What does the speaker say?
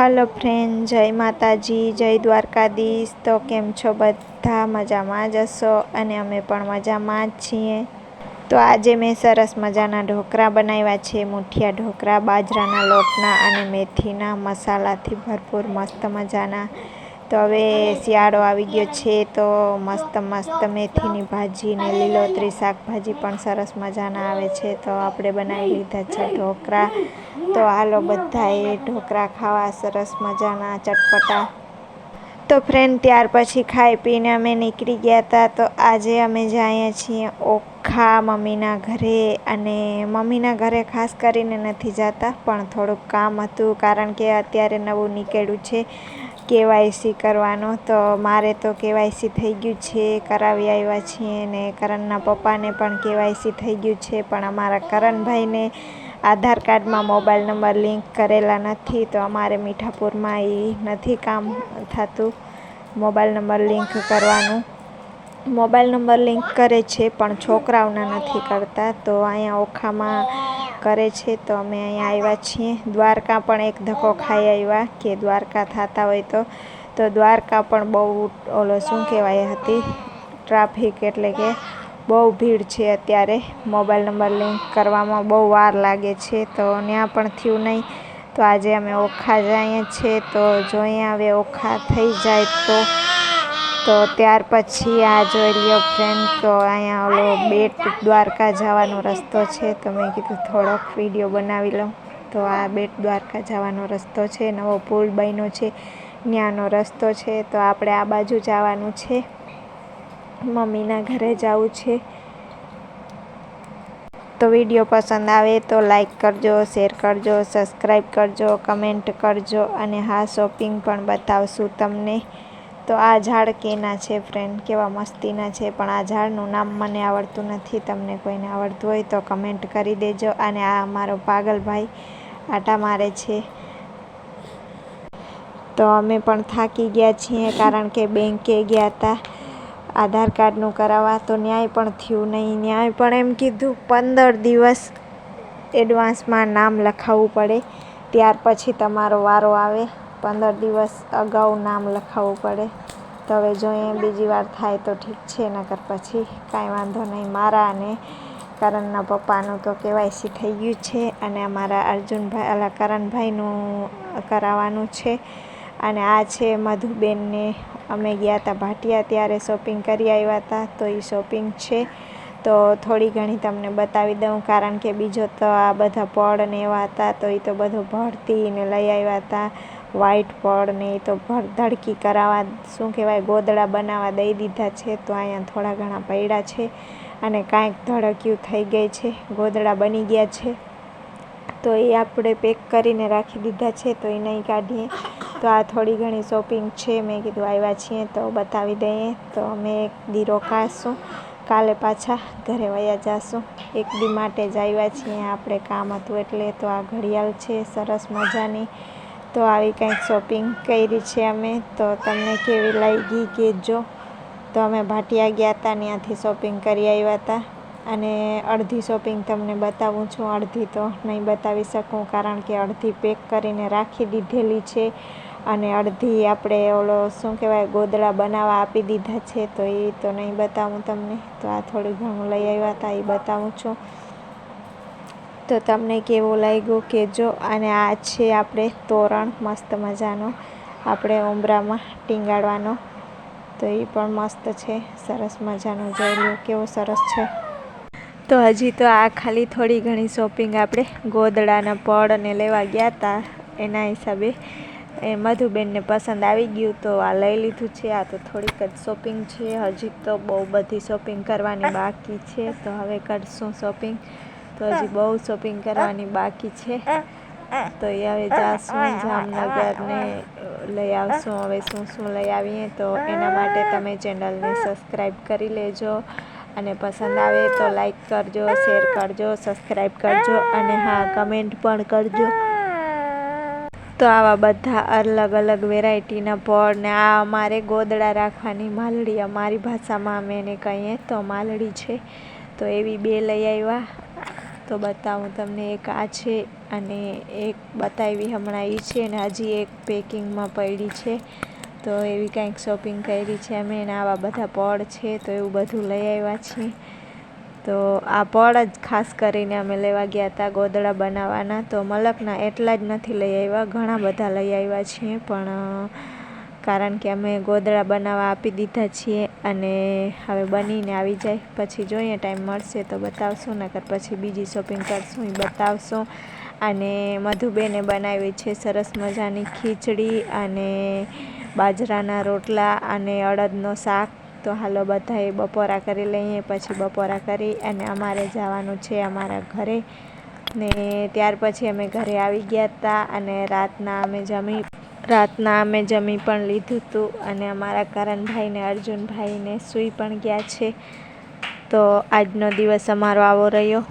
Hello friend, જય માતાજી, જય દ્વારકાધીશ. તો કેમ છો બધા? મજામાં જ હશો? અને અમે પણ મજામાં જ છીએ. તો આજે મેં સરસ મજાના ઢોકળા બનાવ્યા છે. મુઠિયા ઢોકળા બાજરાના લોટના અને મેથીના મસાલાથી ભરપૂર મસ્ત મજાના તો હવે શિયાળો આવી ગયો છે, તો મસ્ત મસ્ત મેથીની ભાજી ને લીલોતરી શાકભાજી પણ સરસ મજાના આવે છે. તો આપણે બનાવી લીધા છે ઢોકળા તો હાલો બધાએ ઢોકળા ખાવા સરસ મજાના ચટપટા. તો ફ્રેન્ડ ત્યાર પછી ખાઈ પીને અમે નીકળી ગયા હતા તો આજે અમે જઈએ છીએ ઓખા મમ્મીના ઘરે અને મમ્મીના ઘરે ખાસ કરીને નથી જતા, પણ થોડુંક કામ હતું કારણ કે અત્યારે નવું નીકળ્યું છે કેવાયસી કરવાનો. તો મારે તો કેવાયસી થઈ ગયું છે, કરાવી આવ્યા છીએ ને કરણના પપ્પાને પણ કેવાયસી થઈ ગયું છે, પણ અમારા કરણભાઈને આધાર કાર્ડમાં મોબાઈલ નંબર લિંક કરેલા નથી, તો અમારે મીઠાપુરમાં એ નથી કામ થતું, મોબાઈલ નંબર લિંક કરવાનું. મોબાઈલ નંબર લિંક કરે છે, પણ છોકરાઓના નથી કરતા. તો અહીંયા ઓખામાં કરે છે, તો અમે અહીંયા આવ્યા છીએ. દ્વારકા પણ એક ધક્કો ખાઈ આવ્યા કે દ્વારકા થતા હોય તો. તો દ્વારકા પણ બહુ, ઓલો શું કહેવાય, હતી ટ્રાફિક એટલે કે બહુ ભીડ છે અત્યારે. મોબાઈલ નંબર લિંક કરવામાં બહુ વાર લાગે છે, તો ત્યાં પણ થયું નહીં. તો આજે અમે ઓખા જઈએ છીએ, તો જોઈએ હવે ઓખા થઈ જાય તો તો ત્યાર પછી આ જોઈ લ્યો ફ્રેન્ડ તો અહીંયા ઓલો બેટ દ્વારકા જવાનો રસ્તો છે. તો મેં કીધું થોડોક વીડિયો બનાવી લઉં. તો આ બેટ દ્વારકા જવાનો રસ્તો છે, નવો પુલ બન્યો છે, ત્યાંનો રસ્તો છે. તો આપણે આ બાજુ જવાનું છે. મમ્મીના ઘરે જવું છે. તો વીડિયો પસંદ આવે તો લાઈક કરજો શેર કરજો સબસ્ક્રાઈબ કરજો કમેન્ટ કરજો અને હા શોપિંગ પણ બતાવશું તમને. તો આ ઝાડ કેના છે ફ્રેન્ડ કેવા મસ્તીના છે? પણ આ ઝાડનું નામ મને આવડતું નથી. તમને કોઈને આવડતું હોય તો કમેન્ટ કરી દેજો. અને આ અમારો પાગલભાઈ આટા મારે છે. તો અમે પણ થાકી ગયા છીએ કારણ કે બેંકે ગયા હતા આધાર કાર્ડનું કરાવવા તો ન્યાય પણ થયું નહીં. ન્યાય પણ એમ કીધું, પંદર દિવસ એડવાન્સમાં નામ લખાવવું પડે. ત્યાર પછી તમારો વારો આવે. પંદર દિવસ અગાઉ નામ લખાવવું પડે. તો હવે જોઈએ બીજી વાર થાય તો ઠીક છે, નકર પછી કાંઈ વાંધો નહીં. મારા અને કરણના પપ્પાનું તો કેવાયસી થઈ ગયું છે અને અમારા અર્જુનભાઈ, અલા, કરણભાઈનું કરાવવાનું છે. અને આ છે મધુબેનને અમે ગયા હતા ભાટિયા ત્યારે શોપિંગ કરી આવ્યા હતા તો એ શોપિંગ છે. તો થોડી ઘણી તમને બતાવી દઉં, કારણ કે બીજો તો આ બધા પડ ને એવા હતા, તો એ તો બધું ભરતીને લઈ આવ્યા હતા વ્હાઈટ પડ ને એ તો ધડકી કરાવવા, શું કહેવાય, ગોદડા બનાવવા દઈ દીધા છે, તો અહીંયા થોડા ઘણા પડ્યા છે અને કાંઈક ધડક્યું થઈ ગઈ છે, ગોદડા બની ગયા છે. તો એ આપણે પેક કરીને રાખી દીધા છે, તો એ નહીં કાઢીએ. તો આ થોડી ઘણી શોપિંગ છે, મેં કીધું આવ્યા છીએ તો બતાવી દઈએ. તો અમે એક દી રોકાશું કાલે પાછા ઘરે વયા જાશું. એક દી માટે જ આવ્યા છીએ, આપણે કામ હતું એટલે તો આ ઘડિયાળ છે, સરસ મજાની. તો આવી કંઈક શોપિંગ કરી છે અમે. તો તમને કેવી લાગી કહેજો તો અમે ભાટિયા ગયા હતા ત્યાંથી શોપિંગ કરી આવ્યા હતા અને અડધી શોપિંગ તમને બતાવું છું. અડધી તો નહીં બતાવી શકું, કારણ કે અડધી પેક કરીને રાખી દીધેલી છે. અને અડધી આપણે ઓલો શું કહેવાય, ગોદડા બનાવવા આપી દીધા છે. તો એ તો નહીં બતાવું તમને. તો આ થોડું ઘણું લઈ આવ્યા હતા એ બતાવું છું. તો તમને કેવું લાગ્યું કહેજો અને આ છે આપણે તોરણ, મસ્ત મજાનો. આપણે ઉંબરામાં ટીંગાડવાનો. તો એ પણ મસ્ત છે, સરસ મજાનું. જોઈ લો કેવું સરસ છે. તો હજી તો આ ખાલી થોડી ઘણી શોપિંગ આપણે ગોદડાના પડ અને લેવા ગયા હતા એના હિસાબે. એ મધુબેનને પસંદ આવી ગયું, તો આ લઈ લીધું છે. આ તો થોડીક જ શોપિંગ છે. હજી તો બહુ બધી શોપિંગ કરવાની બાકી છે. તો હવે કરશું શોપિંગ. તો હજી બહુ શોપિંગ કરવાની બાકી છે. તો એ હવે જાશું જામનગર ને લઈ આવશું. હવે શું શું લઈ આવીએ તો એના માટે તમે ચેનલને સબસ્ક્રાઈબ કરી લેજો. અને પસંદ આવે તો લાઈક કરજો શેર કરજો સબસ્ક્રાઈબ કરજો અને હા કમેન્ટ પણ કરજો. તો આવા બધા અલગ અલગ વેરાયટીના પડ ને આ અમારે ગોદડા રાખવાની માલડી અમારી ભાષામાં અમે એને કહીએ તો માલડી છે. તો એવી બે લઈ આવ્યા. તો બતાવું તમને એક આ છે અને એક બતાવી હમણાં એ છે ને હજી એક પેકિંગમાં પડી છે. તો એવી કાંઈક શોપિંગ કરી છે અમે એને આવા બધા પડ છે તો એવું બધું લઈ આવ્યા છીએ. તો આ પડ જ ખાસ કરીને અમે લેવા ગયા હતા ગોદડા બનાવવાના. તો મલકના એટલા જ નથી લઈ આવ્યા, ઘણા બધા લઈ આવ્યા છીએ પણ કારણ કે અમે ગોદડા બનાવવા આપી દીધા છીએ અને હવે બનીને આવી જાય. પછી જોઈએ ટાઈમ મળશે તો બતાવશું, નકર પછી બીજી શોપિંગ કરશું એ બતાવશું. અને મધુબેને બનાવી છે સરસ મજાની ખીચડી અને બાજરાના રોટલા અને અડદનો શાક. તો હાલો બધાએ બપોરા કરી લઈએ, પછી બપોરા કરી અને અમારે જવાનું છે અમારા ઘરે. ને ત્યાર પછી અમે ઘરે આવી ગયા હતા અને રાતના અમે જમી રાતના અમે જમી પણ લીધું હતું અને અમારા કરણભાઈને, અર્જુનભાઈને સૂઈ પણ ગયા છે. તો આજનો દિવસ અમારો આવો રહ્યો.